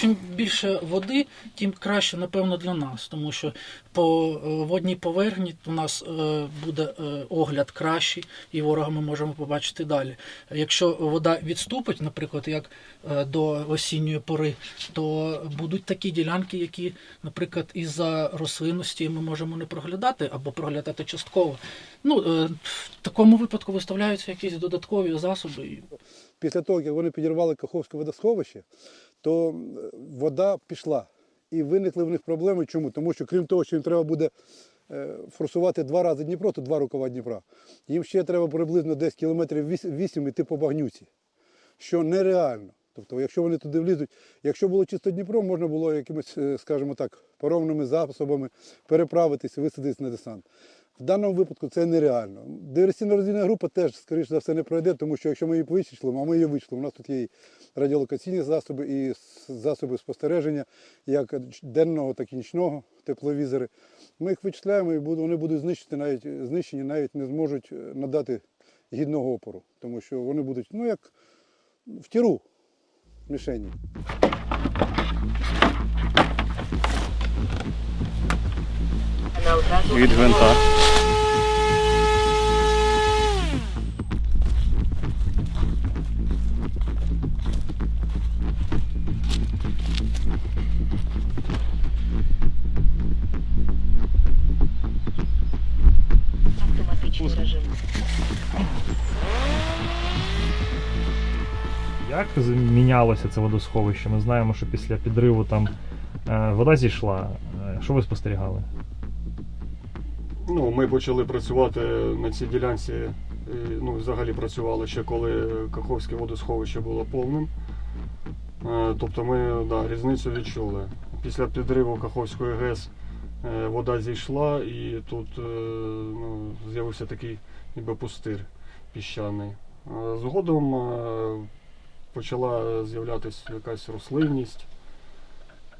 чим більше води, тим краще, напевно, для нас, тому що по е, водній поверхні у нас е, буде е, огляд кращий, і ворога ми можемо побачити далі. Якщо вода відступить, наприклад, як до осінньої пори, то будуть такі ділянки, які, наприклад, із-за рослинності ми можемо не проглядати або проглядати частково. Ну, в такому випадку виставляються якісь додаткові засоби. Після того, як вони підірвали Каховське водосховище, то вода пішла. І виникли в них проблеми. Чому? Тому що крім того, що їм треба буде е, форсувати два рази Дніпро, то два рукава Дніпра, їм ще треба приблизно десь кілометрів 8 йти по багнюці, що нереально. Тобто, якщо вони туди влізуть, якщо було чисто Дніпро, можна було якимось, е, скажімо так, паромними засобами переправитись, висадитись на десант. В даному випадку це нереально. Диверсійна розвідна група теж, скоріш за все, не пройде, тому що якщо ми її вичислимо, а ми її вичислимо, у нас тут є і радіолокаційні засоби, і засоби спостереження, як денного, так і нічного, тепловізори. Ми їх вичисляємо і вони будуть знищені, навіть, знищені, навіть не зможуть е, надати гідного опору, тому що вони будуть, ну як в тіру мішені. Від гвинта. Як змінялося це водосховище? Ми знаємо, що після підриву там е, вода зійшла. Е, Що ви спостерігали? Ну, ми почали працювати на цій ділянці, е, ну, взагалі працювали ще коли Каховське водосховище було повним. Е, Тобто ми да, різницю відчули. Після підриву Каховської ГЕС е, вода зійшла і тут ну, з'явився такий ніби пустир піщаний. Згодом почала з'являтися якась рослинність.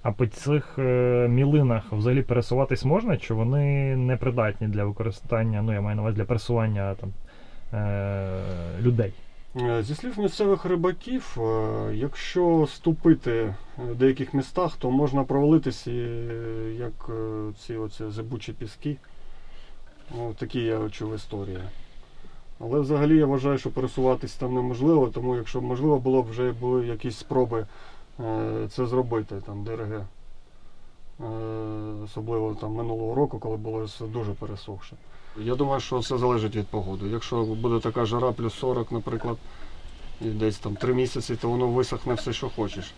А по цих е, мілинах взагалі пересуватись можна, чи вони непридатні для використання, ну я маю на увазі для пересування там, е, людей? Е, Зі слів місцевих рибаків, е, якщо ступити в деяких містах, то можна провалитися, як е, ці оці зибучі піски. Ну, такі я чув історії. Але взагалі я вважаю, що пересуватись там неможливо, тому якщо б можливо було б вже були якісь спроби е, це зробити, там ДРГ. Е, Особливо там минулого року, коли було дуже пересохше. Я думаю, що все залежить від погоди. Якщо буде така жара плюс 40, наприклад, і десь там 3 місяці, то воно висохне все, що хочеш.